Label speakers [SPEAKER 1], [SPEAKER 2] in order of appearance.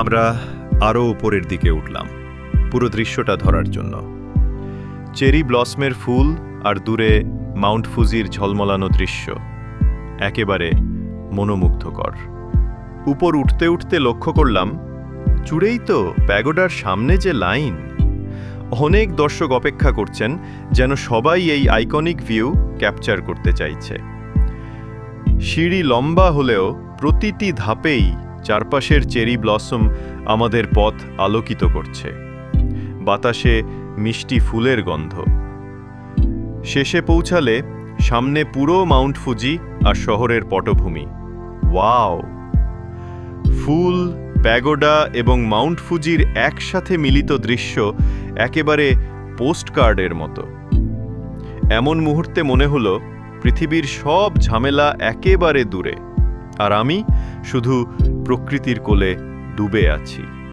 [SPEAKER 1] আমরা আরও উপরের দিকে উঠলাম, পুরো দৃশ্যটা ধরার জন্য। চেরি ব্লসমের ফুল আর দূরে মাউন্ট ফুজির ঝলমলানো দৃশ্য, একেবারে মনোমুগ্ধকর। উপর উঠতে উঠতে লক্ষ্য করলাম, চুড়েই তো প্যাগোডার সামনে যে লাইন। অনেক দর্শক অপেক্ষা করছেন যেন সবাই এই আইকনিক ভিউ ক্যাপচার করতে চাইছে। সিঁড়ি লম্বা হলেও প্রতিটি ধাপেই চারপাশের চেরি ব্লসম আমাদের পথ আলোকিত করছে। বাতাসে মিষ্টি ফুলের গন্ধ। শেষে পৌঁছালে সামনে পুরো মাউন্ট ফুজি আর শহরের পটভূমি। ওয়াও! ফুল, প্যাগোডা এবং মাউন্ট ফুজির একসাথে মিলিত দৃশ্য একেবারে পোস্টকার্ডের মতো। এমন মুহূর্তে মনে হলো পৃথিবীর সব ঝামেলা একেবারে দূরে। আর আমি শুধু প্রকৃতির কোলে ডুবে আছি।